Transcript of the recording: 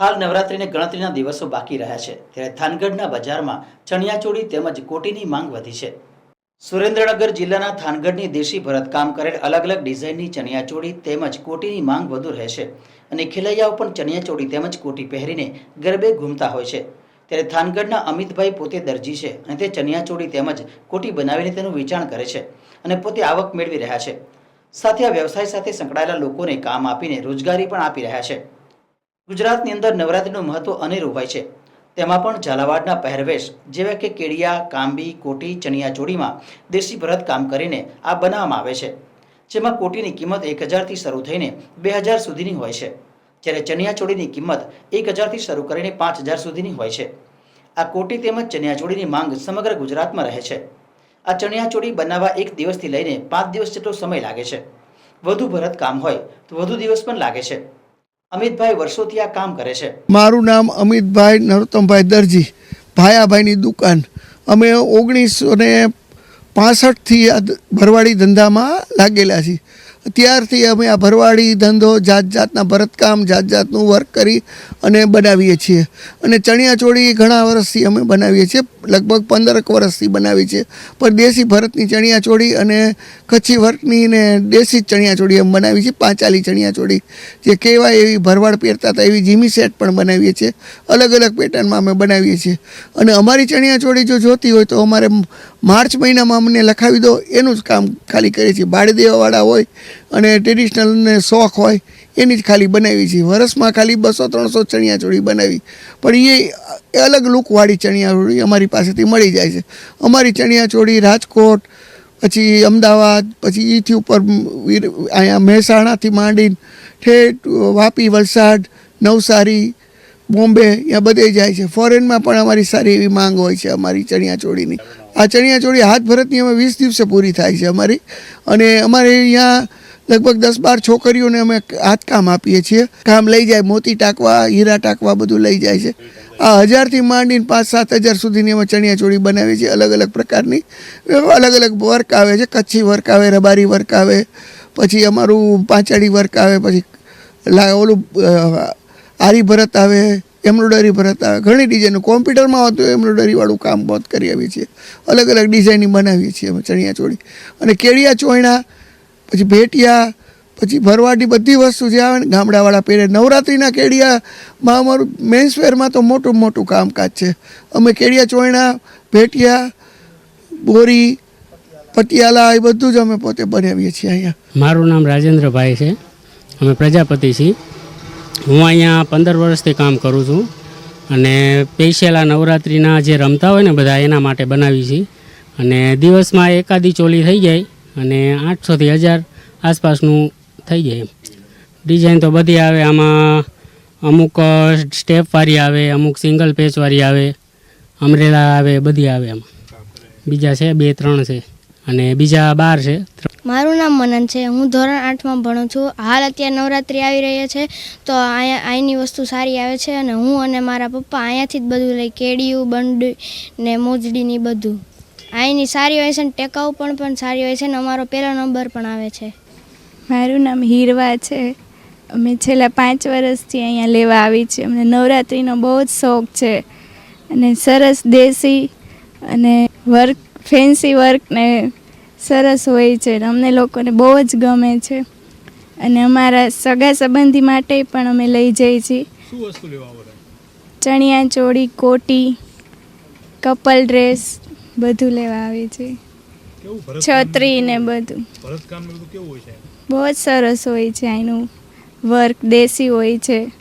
હાલ નવરાત્રિને ગણતરીના દિવસો બાકી રહ્યા છે. ત્યારે થાનગઢના બજારમાં ચણિયાચોળી તેમજ કોટીની માંગ વધી છે. સુરેન્દ્રનગર જિલ્લાના થાનગઢની દેશી ભરતકામ કરેલ અલગ અલગ ડિઝાઇનની ચણિયાચોળી તેમજ કોટીની માંગ વધુ રહેશે અને ખેલૈયાઓ પણ ચણિયાચોળી તેમજ કોટી પહેરીને ગરબે ઘૂમતા હોય છે. ત્યારે થાનગઢના અમિતભાઈ પોતે દરજી છે અને તે ચણિયાચોળી તેમજ કોટી બનાવીને તેનું વેચાણ કરે છે અને પોતે આવક મેળવી રહ્યા છે. સાથે આ વ્યવસાય સાથે સંકળાયેલા લોકોને કામ આપીને રોજગારી પણ આપી રહ્યા છે. ગુજરાતની અંદર નવરાત્રીનું મહત્વ અનેરું હોય છે. તેમાં પણ ઝાલાવાડના પહેરવેશ જેવા કે કેડિયા કાંબી, કોટી ચણિયાચોળીમાં દેશી ભરત કામ કરીને આ બનાવવામાં આવે છે. જેમાં કોટીની કિંમત એક હજારથી શરૂ થઈને બે હજાર સુધીની હોય છે. જ્યારે ચણિયાચોળીની કિંમત એક હજારથી શરૂ કરીને પાંચ હજાર સુધીની હોય છે. આ કોટી તેમજ ચણિયાચોળીની માંગ સમગ્ર ગુજરાતમાં રહે છે. આ ચણિયાચોળી બનાવવા એક દિવસથી લઈને પાંચ દિવસ જેટલો સમય લાગે છે. વધુ ભરત કામ હોય તો વધુ દિવસ પણ લાગે છે. અમિતભાઈ વર્ષોથી આ કામ કરે છે. મારું નામ અમિતભાઈ નરોત્તમભાઈ દરજી, ભાયાભાઈની દુકાન. અમે ઓગણીસો ને પાસઠથી આ ભરવાડી ધંધામાં લાગેલા છીએ. ત્યારથી અમે આ ભરવાડી ધંધો જાત જાતના ભરતકામ જાત જાતનું વર્ક કરી અને બનાવીએ છીએ. અને ચણિયાચોળી ઘણા વર્ષથી અમે બનાવીએ છીએ, લગભગ પંદરક વર્ષથી બનાવી છે પણ દેશી ભરતની ચણિયાચોળી અને કચ્છી વર્કની ને દેશી ચણિયાચોળી અમે બનાવી છે પાંચાલી ચણિયાચોળી જે કહેવાય એવી ભરવાડ પહેરતા હતા, એવી જીમી સેટ પણ બનાવીએ છીએ. અલગ અલગ પેટર્નમાં અમે બનાવીએ છીએ. અને અમારી ચણિયાચોળી જો જોતી હોય તો અમારે માર્ચ મહિનામાં અમને લખાવી દો, એનું જ કામ ખાલી કરીએ છીએ. ભાડે દેવાવાળા હોય અને ટ્રેડિશનલ ને શોખ હોય, એની જ ખાલી બનાવી છે. વરસમાં ખાલી બસો ત્રણસો ચણિયાચોળી બનાવી. પણ એ અલગ લુકવાળી ચણિયાચોળી અમારી પાસેથી મળી જાય છે. અમારી ચણિયાચોળી રાજકોટ, પછી અમદાવાદ, પછી એથી ઉપર અહીંયા મહેસાણાથી માંડીને ઠેઠ વાપી, વલસાડ, નવસારી, બોમ્બે ત્યાં બધે જાય છે. ફોરેનમાં પણ અમારી સારી એવી માંગ હોય છે અમારી ચણિયાચોળીની આ ચણિયાચોળી હાથ ભરતની અમે વીસ દિવસે પૂરી થાય છે અમારી. અને અમારે અહીંયા લગભગ દસ બાર છોકરીઓને અમે હાથકામ આપીએ છીએ. કામ લઈ જાય, મોતી ટાંકવા, હીરા ટાંકવા બધું લઈ જાય છે. આ હજારથી માંડીને પાંચ સાત હજાર સુધીની અમે ચણિયાચોળી બનાવીએ છીએ અલગ અલગ પ્રકારની. અલગ અલગ વર્ક આવે છે, કચ્છી વર્ક આવે, રબારી વર્ક આવે, પછી અમારું પાંચાળી વર્ક આવે, પછી ઓલું આરી ભરત આવે એમ્બ્રોડરી પર હતા ઘણી ડિઝાઇન કોમ્પ્યુટરમાં હતું એમ્બ્રોઇડરીવાળું કામ બહુ કરી આવીએ છીએ. અલગ અલગ ડિઝાઇનિંગ બનાવીએ છીએ અમે ચણિયાચોળી અને કેડિયા ચોયણા, પછી ભેટિયા, પછી ભરવાડી બધી વસ્તુ જે આવે ને, ગામડાવાળા પહેરે. નવરાત્રિના કેડિયામાં અમારું મેન્સવેરમાં તો મોટું મોટું કામકાજ છે. અમે કેડિયા ચોયણા, ભેટિયા, બોરી, પટિયાલા એ બધું જ અમે પોતે બનાવીએ છીએ અહીંયા. મારું નામ રાજેન્દ્રભાઈ છે. અમે પ્રજાપતિ છીએ. હું અહીંયા પંદર વર્ષથી કામ કરું છું અને પેશિયલા નવરાત્રિના જે રમતા હોય ને બધા એના માટે બનાવી છીએ અને દિવસમાં એકાદી ચોલી થઈ જાય અને આઠસોથી હજાર આસપાસનું થઈ જાય ડિઝાઇન તો બધી આવે, આમાં અમુક સ્ટેપવાળી આવે, અમુક સિંગલ પેચવાળી આવે, અમરેલા આવે, બધી આવે આમાં બીજા છે, બે, ત્રણ છે. અને બીજા બાર છે. મારું નામ મનન છે. હું ધોરણ આઠમાં ભણું છું. હાલ અત્યારે નવરાત્રિ આવી રહી છે. તો અહીંયા અહીંની વસ્તુ સારી આવે છે અને હું અને મારા પપ્પા અહીંયાથી જ બધું લઈ કેડિયું બંડી ને મોજડીની બધું. અહીંની સારી હોય છે ને ટેકાઉ પણ પણ સારી હોય છે ને અમારો પહેલો નંબર પણ આવે છે. મારું નામ હીરવા છે. અમે છેલ્લા પાંચ વર્ષથી અહીંયા લેવા આવી છે અમને નવરાત્રિનો બહુ જ શોખ છે. અને સરસ દેશી અને વર્ક ફેન્સી વર્ક ને સરસ હોય છે અમને લોકોને બહુ જ ગમે છે. અને અમારા સગા સંબંધી માટે પણ અમે લઈ જઈએ છીએ. ચણિયા ચોળી કોટી કપલ ડ્રેસ બધું લેવા આવે છે છત્રી ને બધું. બહુ જ સરસ હોય છે એનું વર્ક દેશી હોય છે.